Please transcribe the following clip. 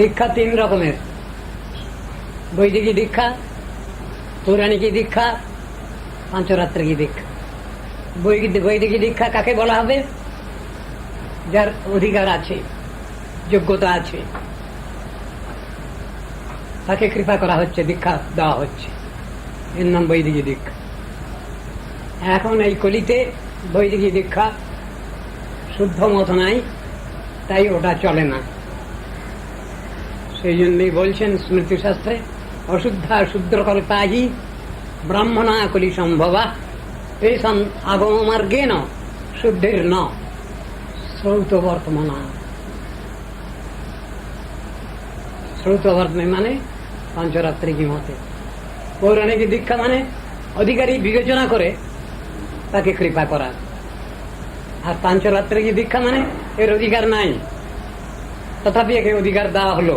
দীক্ষা তিন রকমের। বৈদিকী দীক্ষা, পৌরাণিকী দীক্ষা, পাঞ্চরাত্রিকী দীক্ষা। বৈদিক দীক্ষা কাকে বলা হবে? যার অধিকার আছে, যোগ্যতা আছে, তাকে কৃপা করা হচ্ছে, দীক্ষা দেওয়া হচ্ছে। এর নাম বৈদিকী দীক্ষা। এখন এই কলিতে বৈদিকী দীক্ষা শুদ্ধ মত নাই, তাই ওটা চলে না। সেই জন্যই বলছেন স্মৃতিশাস্ত্রে, অশুদ্ধা শূদ্রকল্পাহি ব্রাহ্মণা কলি সম্ভবা তেষাম আগম মার্গে ন, শুদ্ধির ন, শ্রৌত বর্তমানা। শ্রৌত বর্তমান মানে পঞ্চরাত্রি কি মতে। পৌরাণিক দীক্ষা মানে অধিকারী বিবেচনা করে তাকে কৃপা করা। আর পাঞ্চরাত্রি কি দীক্ষা মানে এর অধিকার নাই। তথাপি একে অধিকার দেওয়া হলো।